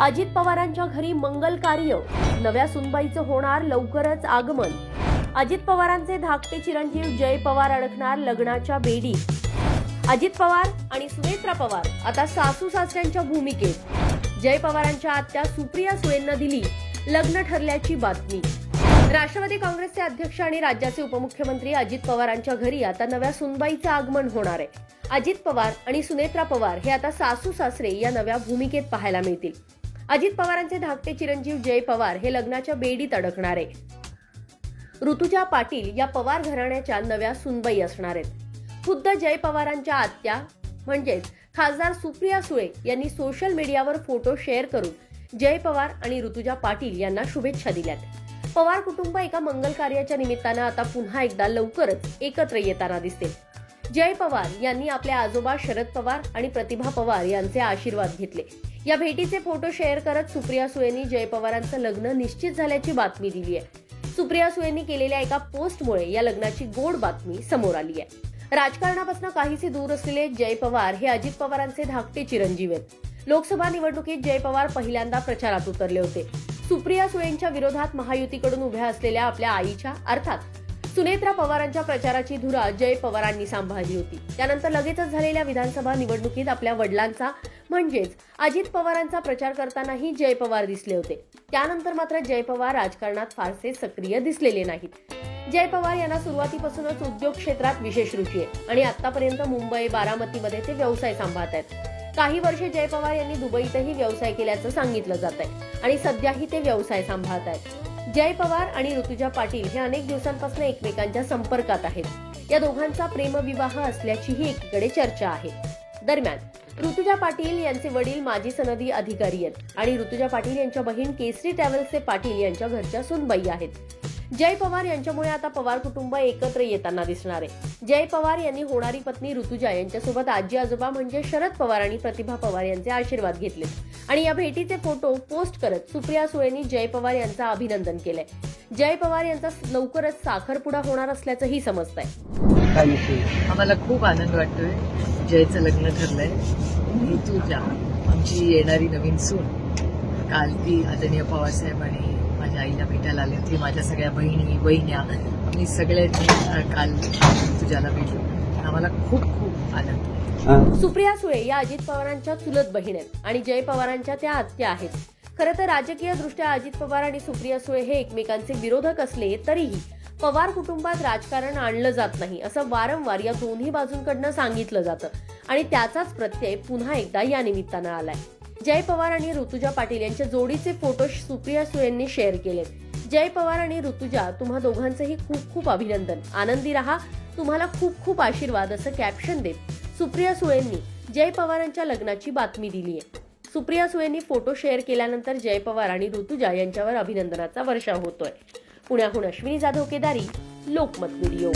अजित पवारांच्या घरी मंगल कार्य. नव्या सुनबाईचं होणार लवकरच आगमन. अजित पवारांचे धाकटे चिरंजीव जय पवार अडकणार लग्नाच्या बेडी. अजित पवार आणि सुनेत्रा पवार आता सासू सासऱ्यांच्या भूमिकेत. जय पवारांच्या आत्या सुप्रिया सुळेंना दिली लग्न ठरल्याची बातमी. राष्ट्रवादी काँग्रेसचे अध्यक्ष आणि राज्याचे उपमुख्यमंत्री अजित पवारांच्या घरी आता नव्या सुनबाईचं आगमन होणार आहे. अजित पवार आणि सुनेत्रा पवार हे आता सासू सासरे या नव्या भूमिकेत पाहायला मिळतील. अजित पवारांचे धाकटे चिरंजीव जय पवार हे लग्नाच्या बेडीत अडकणार. आहे ऋतुजा पाटील या पवार घराण्याच्या नव्या सुनबाई असणार आहेत. खुद्द जय पवारांच्या आत्या म्हणजेच खासदार सुप्रिया सुळे यांनी सोशल मीडियावर फोटो शेअर करून जय पवार आणि ऋतुजा पाटील यांना शुभेच्छा दिल्यात. पवार कुटुंब एका मंगल कार्याच्या निमित्तानं आता पुन्हा एकदा लवकरच एकत्र येताना दिसते. जय पवार यांनी आपले आजोबा शरद पवार आणि प्रतिभा पवार यांचे आशीर्वाद घेतले. या भेटीचे फोटो शेअर करत सुप्रिया सुळेंनी जय पवारांचं लग्न निश्चित झाल्याची बातमी दिली आहे. सुप्रिया सुळेंनी केलेल्या एका पोस्टमुळे या लग्नाची गोड बातमी समोर आली आहे. राजकारणापासून काहीसे दूर असलेले जय पवार हे अजित पवारांचे धाकटे चिरंजीव आहेत. लोकसभा निवडणुकीत जय पवार पहिल्यांदा प्रचारात उतरले होते. सुप्रिया सुळेंच्या विरोधात महायुतीकडून उभ्या असलेल्या आपल्या आईच्या अर्थात सुनेत्रा पवारांच्या प्रचाराची धुरा जय पवारांनी सांभाळली होती. त्यानंतर लगेचच झालेल्या विधानसभा निवडणुकीत आपल्या वडिलांचा म्हणजेच अजित पवारांचा प्रचार करतानाही जय पवार दिसले होते. त्यानंतर मात्र जय पवार राजकारणात फारसे सक्रिय दिसलेले नाहीत. जय पवार यांना सुरुवातीपासूनच उद्योग क्षेत्रात विशेष रुची आहे आणि आतापर्यंत मुंबई बारामतीमध्ये ते व्यवसाय सांभाळत आहेत. काही वर्षे जय पवार यांनी दुबईतही व्यवसाय केल्याचं सांगितलं जात आहे आणि सध्याही ते व्यवसाय सांभाळत आहेत. जय पवार आणि ऋतुजा पाटील हे अनेक दिवसांपासून एकमेकांच्या संपर्कात आहेत. या दोघांचा प्रेमविवाह असल्याचीही एकीकडे चर्चा आहे. दरम्यान ऋतुजा पाटील यांचे वडील माजी सनदी अधिकारी आहेत आणि ऋतुजा पाटील यांच्या बहीण केसरी ट्रॅव्हल्सचे पाटील यांच्या घरच्या सुनबाई आहेत. जय पवार यांच्यामुळे आता पवार कुटुंब एकत्र येताना दिसणार आहे. जय पवार यांनी होणारी पत्नी ऋतुजा यांच्यासोबत आजी आजोबा म्हणजे शरद पवार आणि प्रतिभा पवार यांचे आशीर्वाद घेतले. आणि या भेटीचे फोटो पोस्ट करत सुप्रिया सुळेंनी जय पवार यांचं अभिनंदन केलंय. जय पवार यांचा लवकरच साखरपुडा होणार असल्याचंही समजतंय. आम्हाला खूप आनंद वाटतोय. जयचं लग्न ठरलंय. ऋतुजा आमची येणारी नवीन सून. काल ती आदरणीय पवारसाहेब आणि माझ्या आईला भेटायला आली होती. माझ्या सगळ्या बहिणी बहिण्या आम्ही सगळ्यांनी काल ऋतुजाला भेटलो. आम्हाला खूप खूप आनंद? सुप्रिया सुळे या अजित पवारांच्या चुलत बहीण आहेत आणि जय पवारांच्या त्या आत्या आहेत. खरं तर राजकीय दृष्ट्या अजित पवार आणि सुप्रिया सुळे हे एकमेकांचे विरोधक असले तरीही पवार कुटुंबात राजकारण आणलं जात नाही असं वारंवार या दोन्ही बाजूंकडनं सांगितलं जातं. आणि त्याचाच प्रत्यय पुन्हा एकदा या निमित्तानं आलाय. जय पवार आणि ऋतुजा पाटील यांच्या जोडीचे फोटो सुप्रिया सुळेंनी शेअर केलेत. जय पवार आणि ऋतुजा तुम्हा दोघांचंही खूप खूप अभिनंदन. आनंदी रहा तुम्हाला खूप खूप आशीर्वाद असं कॅप्शन देत सुप्रिया सुळेंनी जय पवारांच्या लग्नाची बातमी दिली आहे. सुप्रिया सुळेंनी फोटो शेअर केल्यानंतर जय पवार आणि ऋतुजा यांच्यावर अभिनंदनाचा वर्षाव होतोय. पुण्याहून अश्विनी जाधव केदारी लोकमत व्हिडिओ.